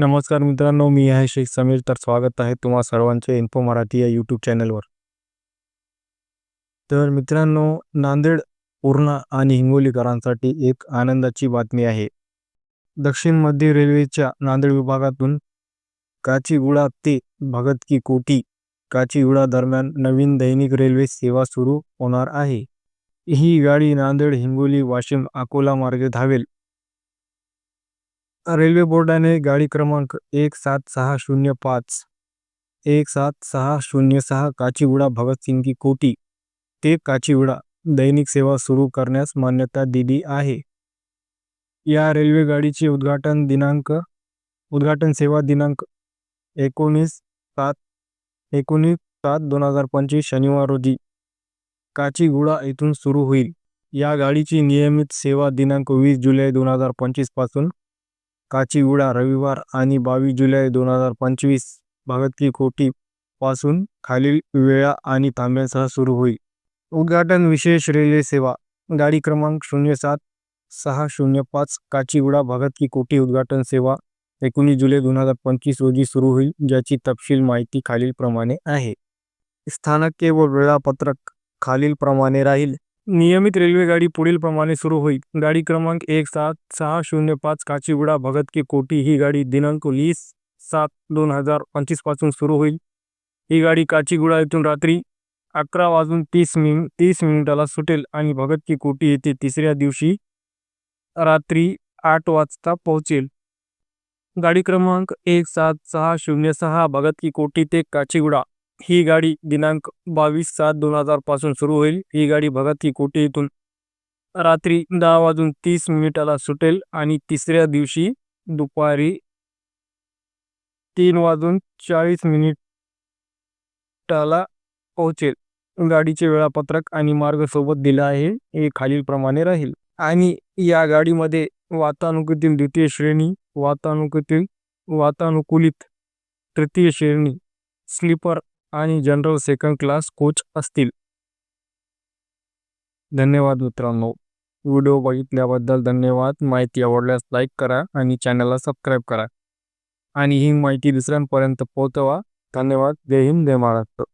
नमस्कार मित्रांनो मी आहे शेख समीर. तर स्वागत आहे तुम्हा सर्वांचे इन्फो मराठी या यूट्यूब चॅनलवर. तर मित्रांनो नांदेड पूर्णा आणि हिंगोलीकरांसाठी एक आनंदाची बातमी आहे. दक्षिण मध्य रेल्वेच्या नांदेड विभागातून काचीगुडा ते भगत की कोठी काचीगुडा दरम्यान नवीन दैनिक रेल्वे सेवा सुरू होणार आहे. ही गाडी नांदेड हिंगोली वाशिम अकोला मार्गे धावेल. रेल्वे बोर्डाने गाडी क्रमांक एक सात सहा शून्य पाच एक सात सहा शून्य सहा काचीगुडा भगतसिंग की कोटी ते काचीगुडा दैनिक सेवा सुरू करण्यास मान्यता दिली आहे. या रेल्वे गाडीचे उद्घाटन दिनांक उद्घाटन सेवा दिनांक एकोणीस सात एकोणीस सात दोन हजार पंचवीस शनिवार रोजी काचीगुडा येथून सुरू होईल. या गाडीची नियमित सेवा दिनांक वीस जुलै दोन हजार पंचवीसपासून काचीगुडा रविवार आणि बावीस जुलै दोन हजार पंचवीस भगत की कोठी पासून खालील वेळा आणि तांब्यांसह सुरू होईल. उद्घाटन विशेष रेल्वे सेवा. गाडी क्रमांक शून्य सात सहा शून्य पाच काचीगुडा भगत की कोठी उद्घाटन सेवा एकोणीस जुलै दोन हजार पंचवीस रोजी सुरू होईल ज्याची तपशील माहिती खालीलप्रमाणे आहे. स्थानक केवळ वेळापत्रक खालीलप्रमाणे राहील. नियमित रेल्वे गाडी पुढील प्रमाणे सुरू होईल. गाडी क्रमांक एक सात सहा शून्य पाच काचीगुडा भगत की कोठी ही गाडी दिनांक वीस सात दोन हजार पंचवीसपासून सुरू होईल. ही गाडी काचीगुडा येथून रात्री अकरा वाजून तीस मिन तीस मिनिटाला सुटेल आणि भगत की कोठी येथे तिसऱ्या दिवशी रात्री आठ वाजता पोहोचेल. गाडी क्रमांक एक सात सहा शून्य सहा भगत की कोठी ते काचीगुडा ही गाडी दिनांक बावीस सात दोन हजारपासून सुरू होईल. ही गाडी भगत की कोठी येथून रात्री दहा वाजून तीस मिनिटाला सुटेल आणि तिसऱ्या दिवशी दुपारी तीन वाजून चाळीस मिनिटाला पोहोचेल. गाडीचे वेळापत्रक आणि मार्ग सोबत दिला आहे. हे खालीलप्रमाणे राहील. आणि या गाडीमध्ये वातानुकूलित द्वितीय श्रेणी वातानुकूलित वातानुकूलित तृतीय श्रेणी स्लीपर आणि जनरल सेकंड क्लास कोच असतील. धन्यवाद मित्रांनो. व्हिडिओ बघितल्याबद्दल धन्यवाद. माहिती आवडल्यास लाईक करा आणि चॅनलला सबस्क्राईब करा. आणि ही माहिती दुसऱ्यांपर्यंत पोहोचवा. धन्यवाद. जय हिंद. जय महाराष्ट्र.